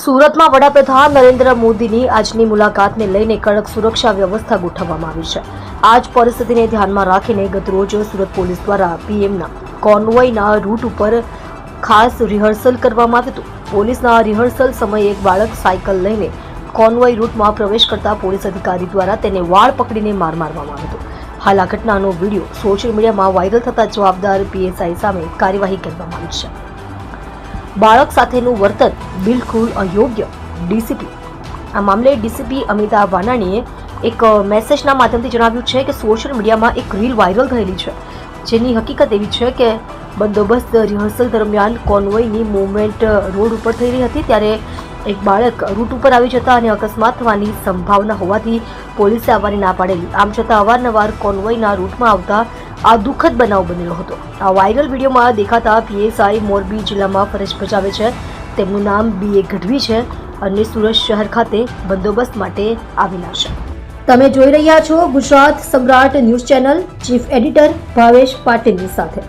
સુરતમાં વડાપ્રધાન નરેન્દ્ર મોદીની આજની મુલાકાતને લઈને કડક સુરક્ષા વ્યવસ્થા ગોઠવવામાં આવી છે. આ જ પરિસ્થિતિને ધ્યાનમાં રાખીને ગતરોજ સુરત પોલીસ દ્વારા પીએમના કોન્વોયના રૂટ ઉપર ખાસ રિહર્સલ કરવામાં આવ્યું હતું. પોલીસના રિહર્સલ સમયે એક બાળક સાયકલ લઈને કોન્વોય રૂટમાં પ્રવેશ કરતા પોલીસ અધિકારી દ્વારા તેને વાળ પકડીને માર મારવામાં આવ્યો હતો. હાલ આ ઘટનાનો વીડિયો સોશિયલ મીડિયામાં વાયરલ થતા જવાબદાર પીએસઆઈ સામે કાર્યવાહી કરવામાં આવી છે. બાળક સાથેનું વર્તન બિલકુલ અયોગ્ય. ડીસીપી. આ મામલે ડીસીપી અમિતાભ વાનાણીએ એક મેસેજના માધ્યમથી જણાવ્યું છે કે સોશિયલ મીડિયામાં એક રીલ વાયરલ થયેલી છે. જેની હકીકત એવી છે કે બંદોબસ્ત રિહર્સલ દરમિયાન કોન્વોયની મૂવમેન્ટ રોડ ઉપર થઈ રહી હતી ત્યારે એક બાળક રૂટ ઉપર આવી જતા અને અકસ્માત થવાની સંભાવના હોવાથી પોલીસે આવવાની ના પાડેલી. આમ છતાં અવારનવાર કોન્વોયના રૂટમાં આવતા આ દુઃખદ બનાવ બનેલો હતો. આ વાયરલ વિડીયોમાં દેખાતા પીએસઆઈ મોરબી જિલ્લામાં ફરજ બજાવે છે. તેમનું નામ બી એ ગઢવી છે અને સુરત શહેર ખાતે બંદોબસ્ત માટે આવેલા છે. તમે જોઈ રહ્યા છો Gujarat Samrat news channel chief editor Bhavesh પાટીલની સાથે.